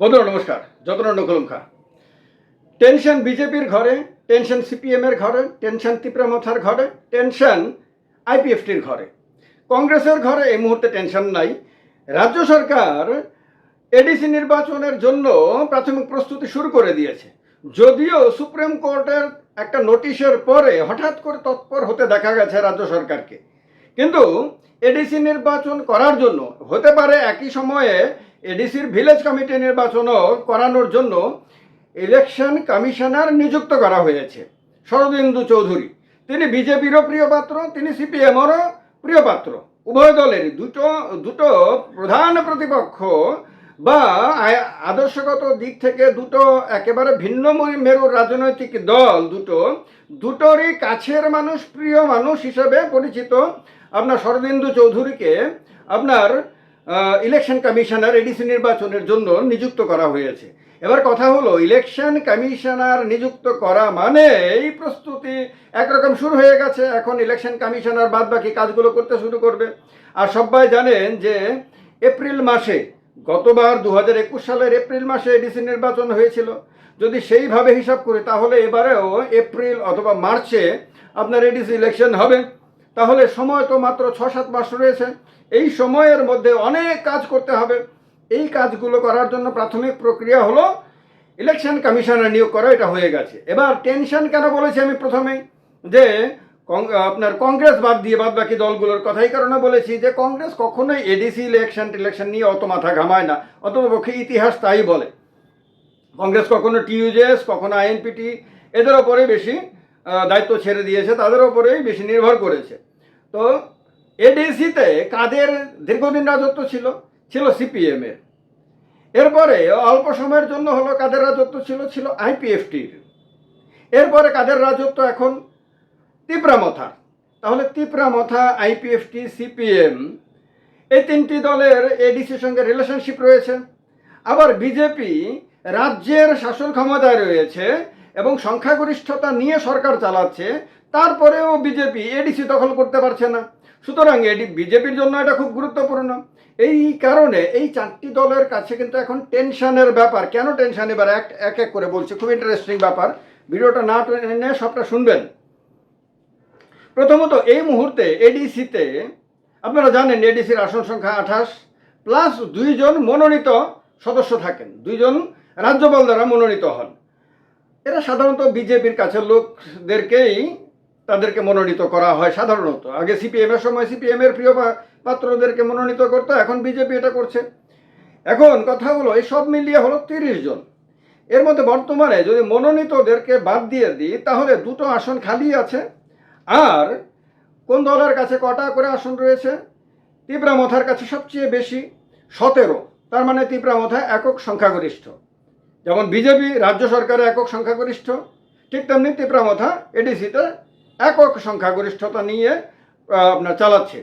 বন্ধুরা, নমস্কার। যতনন্দ কলমখা টেনশন বিজেপির ঘরে, টেনশন সিপিএমের ঘরে, টেনশন তিপ্রামথার ঘরে, টেনশন আইপিএফটির ঘরে। কংগ্রেসের ঘরে এই মুহূর্তে টেনশন নাই। রাজ্য সরকার এডিসি নির্বাচনের জন্য প্রাথমিক প্রস্তুতি শুরু করে দিয়েছে। যদিও সুপ্রিম কোর্টের একটা নোটিশের পরে হঠাৎ করে তৎপর হতে দেখা গেছে রাজ্য সরকারকে। কিন্তু এডিসি নির্বাচন করার জন্য হতে পারে একই সময়ে এডিসির ভিলেজ কমিটি নির্বাচনও করানোর জন্য ইলেকশন কমিশনার নিযুক্ত করা হয়েছে। শরদিন্দু চৌধুরী, তিনি বিজেপিরও প্রিয় পাত্র, তিনি সিপিএমরও প্রিয় পাত্র। উভয় দলেরই দুটো দুটো প্রধান প্রতিপক্ষ বা আদর্শগত দিক থেকে দুটো একেবারে ভিন্ন মেরুর রাজনৈতিক দল দুটো, দুটোরই কাছের মানুষ, প্রিয় মানুষ হিসেবে পরিচিত। আপনার শরদিন্দু চৌধুরীকে আপনার ইলেকশন কমিশনার এডিসি নির্বাচনের জন্য নিযুক্ত করা হয়েছে। এবার কথা হলো ইলেকশন কমিশনার নিযুক্ত করা মানে এই প্রস্তুতি একরকম শুরু হয়ে গেছে। এখন ইলেকশন কমিশনার বাদ বাকি কাজগুলো করতে শুরু করবে। আর সবাই জানেন যে এপ্রিল মাসে, গতবার দু হাজার একুশ সালের এপ্রিল মাসে এডিসি নির্বাচন হয়েছিল। যদি সেইভাবে হিসাব করি, তাহলে এবারেও এপ্রিল অথবা মার্চে আপনার এডিসি ইলেকশন হবে। তাহলে সময় তো মাত্র ছ সাত মাস রয়েছে। এই সময়ের মধ্যে অনেক কাজ করতে হবে। এই কাজগুলো করার জন্য প্রাথমিক প্রক্রিয়া হলো ইলেকশন কমিশনার নিয়োগ করা, এটা হয়ে গেছে। এবার টেনশন কেন বলেছি আমি প্রথমেই যে আপনার কংগ্রেস বাদ দিয়ে বাদ বাকি দলগুলোর কথাই কারণে বলেছি যে কংগ্রেস কখনোই এডিসি ইলেকশন টিলেকশন নিয়ে অত মাথা ঘামায় না। অত পক্ষে ইতিহাস তাই বলে। কংগ্রেস কখনো টিইউজেএস কখনো আইএনপিটি এদের ওপরে বেশি দায়িত্ব ছেড়ে দিয়েছে, তাদের ওপরেই বেশি নির্ভর করেছে। তো এডিসিতে কাদের দীর্ঘদিন রাজত্ব ছিল? ছিল সিপিএমের এরপরে অল্প সময়ের জন্য হলো কাদের রাজত্ব ছিল? ছিল আইপিএফটির এরপরে কাদের রাজত্ব এখন? তিপ্রামথার তাহলে তিপ্রামথা আইপিএফটি সিপিএম এই তিনটি দলের এডিসির সঙ্গে রিলেশনশিপ রয়েছে। আবার বিজেপি রাজ্যের শাসন ক্ষমতায় রয়েছে এবং সংখ্যাগরিষ্ঠতা নিয়ে সরকার চালাচ্ছে। তারপরেও বিজেপি এডিসি দখল করতে পারছে না। সুতরাং এডি বিজেপির জন্য এটা খুব গুরুত্বপূর্ণ। এই কারণে এই চারটি দলের কাছে কিন্তু এখন টেনশনের ব্যাপার। কেন টেনশন? এবার এক এক এক করে বলছে। খুব ইন্টারেস্টিং ব্যাপার। ভিডিওটা না টেনে সবটা শুনবেন। প্রথমত, এই মুহূর্তে এডিসিতে আপনারা জানেন এডিসির আসন সংখ্যা আঠাশ, প্লাস দুইজন মনোনীত সদস্য থাকেন। দুইজন রাজ্যপাল দ্বারা মনোনীত হন। এরা সাধারণত বিজেপির কাছের লোকদেরকেই তাদেরকে মনোনীত করা হয় সাধারণত। আগে সিপিএম এর সময় সিপিএম এর প্রিয় পাত্রদেরকে মনোনীত করতো, এখন বিজেপি এটা করছে। এখন কথা হলো, এই সব মিলিয়ে হলো তিরিশ জন। এর মধ্যে বর্তমানে যদি মনোনীতদেরকে বাদ দিয়ে দিই, তাহলে দুটো আসন খালি আছে। আর কোন দলের কাছে কটা করে আসন রয়েছে? তিপ্রামথার কাছে সবচেয়ে বেশি সতেরো। তার মানে তিপ্রামথা একক সংখ্যাগরিষ্ঠ। যেমন বিজেপি রাজ্য সরকারে একক সংখ্যাগরিষ্ঠ, ঠিক তেমনি তিপ্রামথা এডিসিতে একক সংখ্যাগরিষ্ঠতা নিয়ে আপনার চালাচ্ছে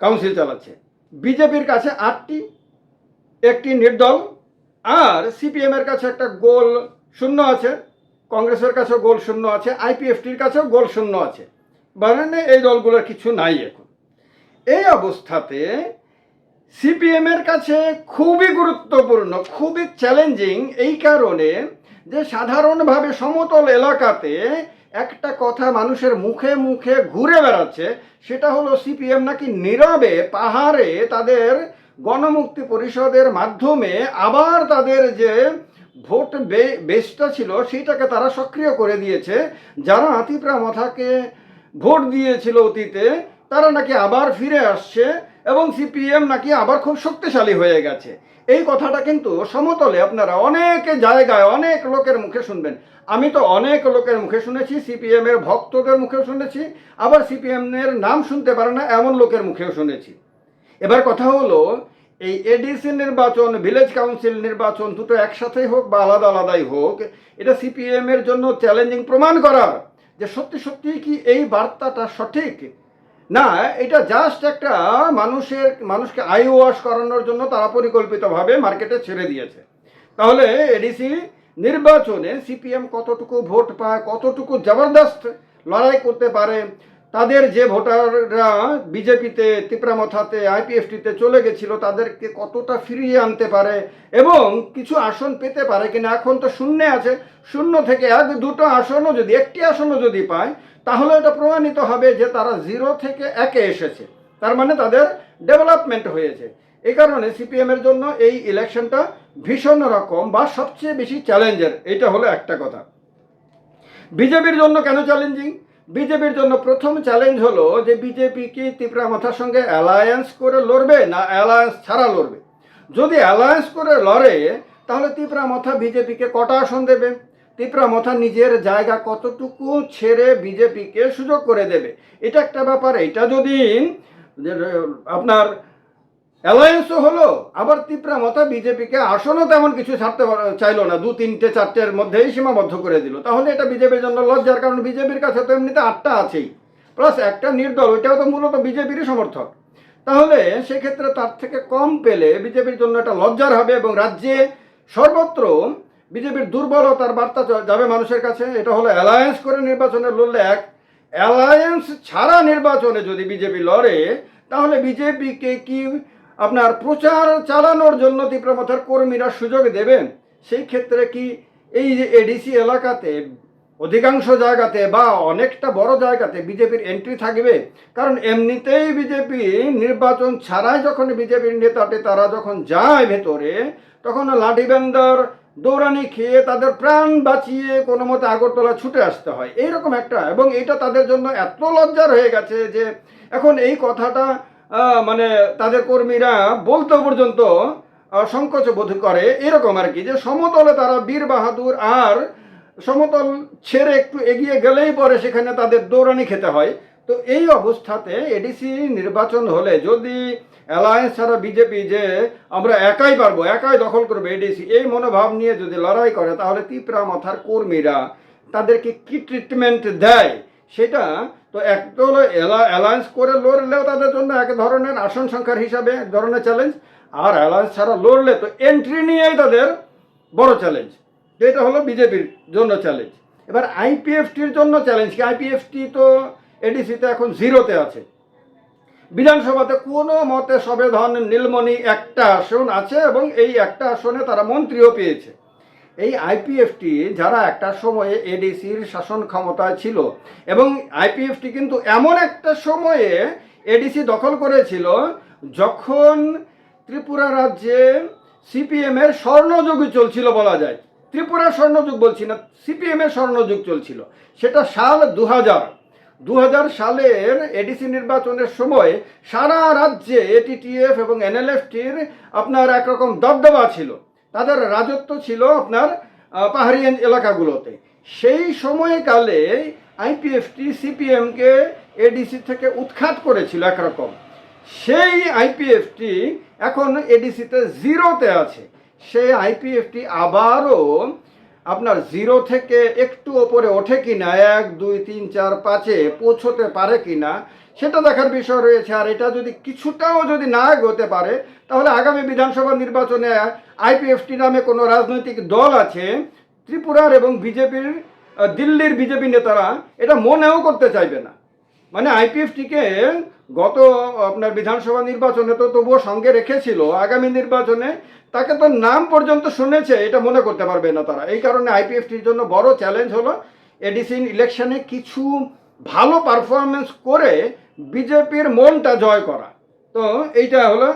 কাউন্সিল চালাচ্ছে। বিজেপির কাছে আটটি, একটি নির্দল, আর সিপিএমের কাছে একটা গোল শূন্য আছে, কংগ্রেসের কাছেও গোল শূন্য আছে আইপিএফটির কাছেও গোল শূন্য আছে। মানে এই দলগুলোর কিছু নাই এখন। এই অবস্থাতে সিপিএমের কাছে খুবই গুরুত্বপূর্ণ, খুবই চ্যালেঞ্জিং এই কারণে যে সাধারণভাবে সমতল এলাকাতে একটা কথা মানুষের মুখে মুখে ঘুরে বেড়াচ্ছে, সেটা হলো সিপিএম নাকি নীরবে পাহাড়ে তাদের গণমুক্তি পরিষদের মাধ্যমে আবার তাদের যে ভোট বেসটা ছিল, সেইটাকে তারা সক্রিয় করে দিয়েছে। যারা আতিপ্রা মাথাকে ভোট দিয়েছিল অতীতে, তারা নাকি আবার ফিরে আসছে। এবং সিপিএম নাকি আবার খুব শক্তিশালী হয়ে গেছে। এই কথাটা কিন্তু সমতলে আপনারা অনেক জায়গায় অনেক লোকের মুখে শুনবেন। আমি তো অনেক লোকের মুখে শুনেছি সিপিএম এর ভক্তদের মুখেও শুনেছি, আবার সিপিএম এর নাম শুনতে পারে না এমন লোকের মুখেও শুনেছি। এবার কথা হলো, এই এডিসি নির্বাচন ভিলেজ কাউন্সিল নির্বাচন দুটো একসাথেই হোক বা আলাদা আলাদাই হোক, এটা সিপিএম এর জন্য চ্যালেঞ্জিং প্রমাণ করার যে সত্যি সত্যি কি এই বার্তাটা সঠিক? না, এটা জাস্ট একটা মানুষের, মানুষকে আই ওয়াশ করানোর জন্য তারা পরিকল্পিতভাবে মার্কেটে ছেড়ে দিয়েছে। তাহলে এডিসি নির্বাচনে সিপিএম কতটুকু ভোট পায়, কতটুকু জবরদস্ত লড়াই করতে পারে, তাদের যে ভোটাররা বিজেপিতে তিপ্রামথাতে আইপিএফটিতে চলে গেছিল, তাদেরকে কতটা ফিরিয়ে আনতে পারে এবং কিছু আসন পেতে পারে কিনা, এখন তো শূন্যে আছে, শূন্য থেকে এক, দুটো আসনও যদি, একটি আসনও যদি পায় তাহলে এটা প্রমাণিত হবে যে তারা জিরো থেকে একে এসেছে। তার মানে তাদের ডেভেলপমেন্ট হয়েছে। এই কারণে সিপিএম এর জন্য এই ইলেকশনটা ভীষণ রকম বা সবচেয়ে বেশি চ্যালেঞ্জের এটা হলো একটা কথা। বিজেপির জন্য কেন চ্যালেঞ্জিং বিজেপির জন্য প্রথম চ্যালেঞ্জ হলো যে বিজেপি কি তিপ্রা মাথার সঙ্গে অ্যালায়েন্স করে লড়বে না অ্যালায়েন্স ছাড়া লড়বে? যদি অ্যালায়েন্স করে লড়ে, তাহলে তিপ্রা মাথা বিজেপিকে কটা আসন দেবে? তিপ্রা মাথা নিজের জায়গা কতটুকু ছেড়ে বিজেপিকে সুযোগ করে দেবে? এটা একটা ব্যাপার। এটা যদি আপনার অ্যালায়েন্সও হলো, আবার তিপ্রা মতা বিজেপিকে আসনও তেমন কিছু ছাড়তে চাইলো না। দু, তিনটে, চারটের মধ্যেই সীমাবদ্ধ করে দিল। তাহলে এটা বিজেপির জন্য লজ্জার, কারণ বিজেপির কাছে তো এমনিতে আটটা আছেই। প্লাস একটা নির্দল, ওইটাও তো মূলত বিজেপিরই সমর্থক। তাহলে সেক্ষেত্রে তার থেকে কম পেলে বিজেপির জন্য এটা লজ্জার হবে এবং রাজ্যে সর্বত্র বিজেপির দুর্বলতার বার্তা যাবে মানুষের কাছে, এটা হলো অ্যালায়েন্স করে নির্বাচনে লড়লে এক। অ্যালায়েন্স ছাড়া নির্বাচনে যদি বিজেপি লড়ে, তাহলে বিজেপিকে কি আপনার প্রচার চালানোর জন্য তীব্রমাথার কর্মীরা সুযোগ দেবেন? সেই ক্ষেত্রে কি এই যে এডিসি এলাকাতে, অধিকাংশ জায়গাতে বা অনেকটা বড় জায়গাতে বিজেপির এন্ট্রি থাকবে? কারণ এমনিতেই বিজেপি নির্বাচন ছাড়াই যখন বিজেপির নেতাটে তারা যখন যায় ভেতরে, তখন লাঠিবেন্দার দৌড়ানি খেয়ে তাদের প্রাণ বাঁচিয়ে কোনো মতে আগরতলা ছুটে আসতে হয়। এইরকম একটা, এবং এটা তাদের জন্য এত লজ্জার হয়ে গেছে যে এখন এই কথাটা মানে তাদের কর্মীরা বলতে পর্যন্ত সংকোচ বোধ করে। এরকম আর কি, যে সমতলে তারা বীর বাহাদুর আর সমতল ছেড়ে একটু এগিয়ে গেলেই পরে সেখানে তাদের দৌড়ানি খেতে হয়। তো এই অবস্থাতে এডিসি নির্বাচন হলে যদি অ্যালায়েন্স ছাড়া বিজেপি যে আমরা একাই পারব, একাই দখল করব এডিসি এই মনোভাব নিয়ে যদি লড়াই করে, তাহলে তিপ্রা মাথার কর্মীরা তাদেরকে কি ট্রিটমেন্ট দেয়? সেটা তো এক একদল অ্যালায়েন্স করে লড়লেও তাদের জন্য এক ধরনের আসন সংখ্যার হিসাবে এক ধরনের চ্যালেঞ্জ আর অ্যালায়েন্স ছাড়া লড়লে তো এন্ট্রি নিয়েই তাদের বড় চ্যালেঞ্জ যেটা হলো বিজেপির জন্য চ্যালেঞ্জ এবার আইপিএফটির জন্য চ্যালেঞ্জ কি? আইপিএফটি তো এডিসিতে এখন জিরোতে আছে। বিধানসভাতে কোনো মতে সবেধন নীলমণি একটা আসন আছে এবং এই একটা আসনে তারা মন্ত্রীও পেয়েছে। এই আইপিএফটি যারা একটা সময়ে এডিসির শাসন ক্ষমতায় ছিল এবং আইপিএফটি কিন্তু এমন একটা সময়ে এডিসি দখল করেছিল যখন ত্রিপুরা রাজ্যে সিপিএম এর স্বর্ণযুগ চলছিল বলা যায়। ত্রিপুরার স্বর্ণযুগ বলছি না সিপিএম এর স্বর্ণযুগ চলছিল। সেটা সাল দু হাজার দু হাজার সালের এডিসি নির্বাচনের সময় সারা রাজ্যে এটিটিএফ এবং এনএলএফটির আপনার একরকম দবদবা ছিল। তাদের রাজত্ব ছিল আপনার পাহাড়ি এলাকাগুলোতে। সেই সময়কালে আইপিএফটি সিপিএমকে এডিসি থেকে উৎখাত করেছিল একরকম। সেই আইপিএফটি এখন এডিসিতে জিরোতে আছে। সেই আইপিএফটি আবারও আপনার জিরো থেকে একটু ওপরে ওঠে কিনা এক, দুই, তিন, চার, পাঁচে পৌঁছতে পারে কি না? সেটা দেখার বিষয় রয়েছে। আর এটা যদি কিছুটাও যদি না এগোতে পারে, তাহলে আগামী বিধানসভা নির্বাচনে আইপিএফটি নামে কোনো রাজনৈতিক দল আছে, ত্রিপুরার এবং বিজেপির দিল্লির বিজেপি নেতারা এটা মনেও করতে চাইবে না। মানে আইপিএফটিকে গত, আপনার বিধানসভা নির্বাচনে তো তবুও সঙ্গে রেখেছিল। আগামী নির্বাচনে তাকে তো নাম পর্যন্ত শুনেছে, এটা মনে করতে পারবে না তারা। এই কারণে আইপিএফটির জন্য বড় চ্যালেঞ্জ হলো এডিসি ইলেকশনে কিছু ভালো পারফরমেন্স করে বিজেপির মনটা জয় করা। তো এইটা হলো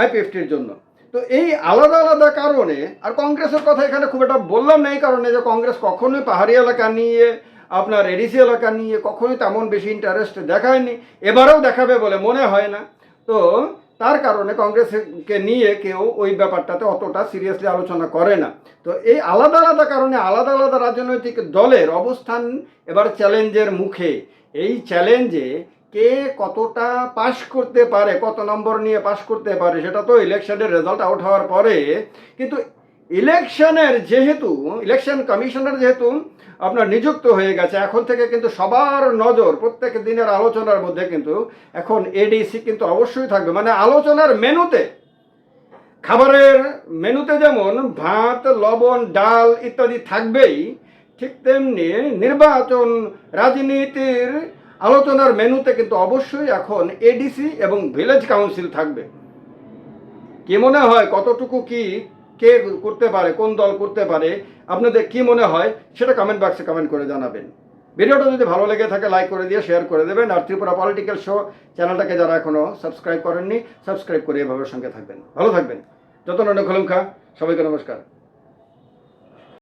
আইপিএফটির জন্য। তো এই আলাদা আলাদা কারণে, আর কংগ্রেসের কথা এখানে খুব একটা বললাম না, এই কারণে যে কংগ্রেস কখনোই পাহাড়ি এলাকা নিয়ে আপনার এডিসি এলাকা নিয়ে কখনোই তেমন বেশি ইন্টারেস্ট দেখায়নি, এবারেও দেখাবে বলে মনে হয় না। তো তার কারণে কংগ্রেসকে নিয়ে কেউ ওই ব্যাপারটাতে অতটা সিরিয়াসলি আলোচনা করে না। তো এই আলাদা আলাদা কারণে আলাদা আলাদা রাজনৈতিক দলের অবস্থান এবার চ্যালেঞ্জের মুখে। এই চ্যালেঞ্জে কে কতটা পাশ করতে পারে, কত নম্বর নিয়ে পাশ করতে পারে, সেটা তো ইলেকশনের রেজাল্ট আউট হওয়ার পরে। কিন্তু ইলেকশনের যেহেতু ইলেকশন কমিশনের যেহেতু আপনার নিযুক্ত হয়ে গেছে। এখন থেকে কিন্তু সবার নজর প্রত্যেক দিনের আলোচনার মধ্যে কিন্তু এখন এডিসি কিন্তু অবশ্যই থাকবে। মানে আলোচনার মেনুতে, খাবারের মেনুতে যেমন ভাত, লবণ, ডাল ইত্যাদি থাকবেই, ঠিক তেমনি নির্বাচন, রাজনীতির আলোচনার মেনুতে কিন্তু অবশ্যই এখন এডিসি এবং ভিলেজ কাউন্সিল থাকবে। কি মনে হয়, কতটুকু কি কে করতে পারে, কোন দল করতে পারে, আপনাদের কি মনে হয় সেটা কমেন্ট বক্সে কমেন্ট করে জানাবেন। ভিডিওটা যদি ভালো লেগে থাকে লাইক করে দিয়ে শেয়ার করে দেবেন। আর ত্রিপুরা পলিটিক্যাল শো চ্যানেলটাকে যারা এখনও সাবস্ক্রাইব করেননি সাবস্ক্রাইব করে এভাবে সঙ্গে থাকবেন। ভালো থাকবেন। যত যতন খা, সবাইকে নমস্কার।